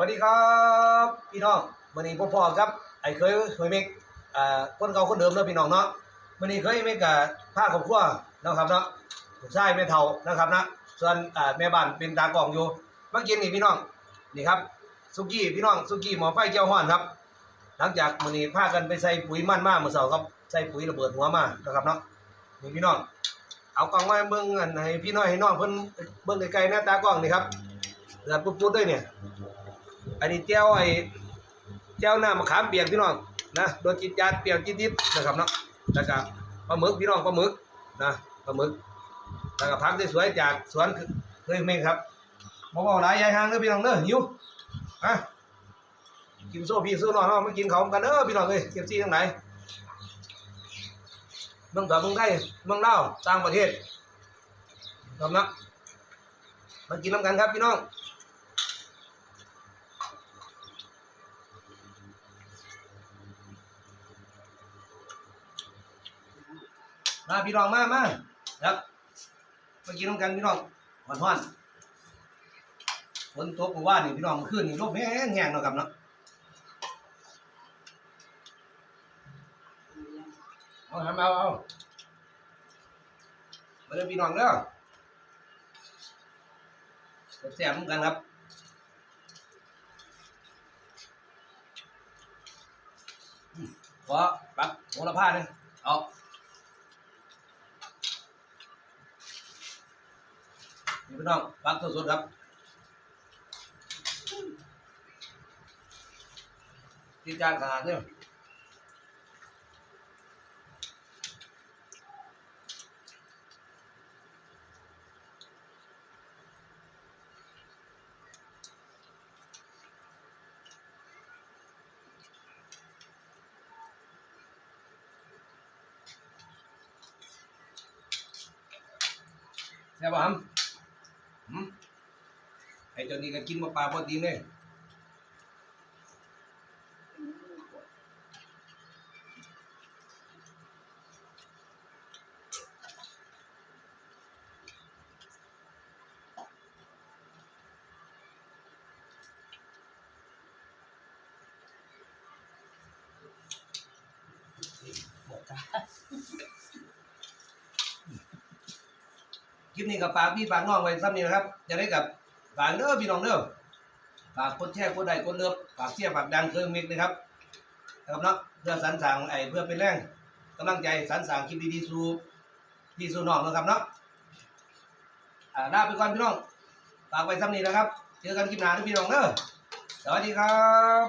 วัสดีครับพี่น้องวันนี้พ่อๆครับไอ้เคยเคยเมกอ่าคนเก่าคนเดิมเนาะพี่น้องเนาะวันนี้เคยเมกกับผ้าครอบครัวนะครับเนาะลูกชายแม่เฒ่านะครับนะส่วนอ่าแม่บ้านเป็นตากล้องอยู่เมื่อกี้นี่พี่น้องนี่ครับสุกี้พี่น้องสุกี้หมอไฟเจียวฮ้อนครับ หลังจากมื้อนี้พากันไปใส่ปุ๋ยมันมาเมื่อเช้าครับใส่ปุ๋ยระเบิดหัวมานะครับเนาะนี่พี่น้องเอากล้องมาเบิ่งอันให้พี่น้อยให้น้องเพิ่นเบิ่งไกลๆหน้าตากล้องนี่ครับแล้วปุ๊บๆด้วยเนี่ย อันนี้เจ้าไอ้เจ้าหน้ามะขามเปียกพี่น้องนะโดนจิตจาดเปรี้ยวจิตๆนะครับเนาะแล้วก็ปลาหมึกพี่น้องปลาหมึกนะปลาหมึกแล้วก็พักสวยๆจากสวนเคยเมงครับบ่เว้าหลายยายหางเด้อพี่น้องเด้อหิวอะกินโซ่พี่โซ่น้องเฮาะมากินข้าวกันเด้อพี่น้องเอ้ยเก็บซี่ทั้งหลายเมืองตะเมืองไทยเมืองลาวต่างประเทศครับนะมากินน้ำกันครับพี่น้อง มาพี่น้องมามาครับมากินน้ำกันพี่น้องหวานหวานฝนตกว่านี่พี่น้องเมื่อคืนนี่ลมแห้งแห้งเนาะครับเนาะเอาทำเอาเอามาเด้อพี่น้องเด้อแซ่บเหมือนกันครับขอปักโหระพาหนึ่งเอา นี่พี่น้องปักสดๆครับที่จานขนาดเนี่ยใช่ป่ะครับหืม ไอ้เจ้านี่ก็กินมาปลาพอดีเลยค ลิปนี้กับปากพี่ปากน้องไว้ซ้ำนี้นะครับจะได้กับฝากเด้อพี่น้องเด้อฝากกดแชร์กดไลค์กดเลิฟฝากเสียร์ฝากดังเครื่องมิกนะครับนะครับเนาะเพื่อสรรสางไอ้เพื่อเป็นแรงกำลังใจสรรสางคลิปดีๆสู่พี่สู่น้องนะครับเนาะอ่าลาไปก่อนพี่น้องฝากไว้ซ้ำนี้นะครับเจอกันคลิปหน้านะพี่น้องเด้อสวัสดีครับ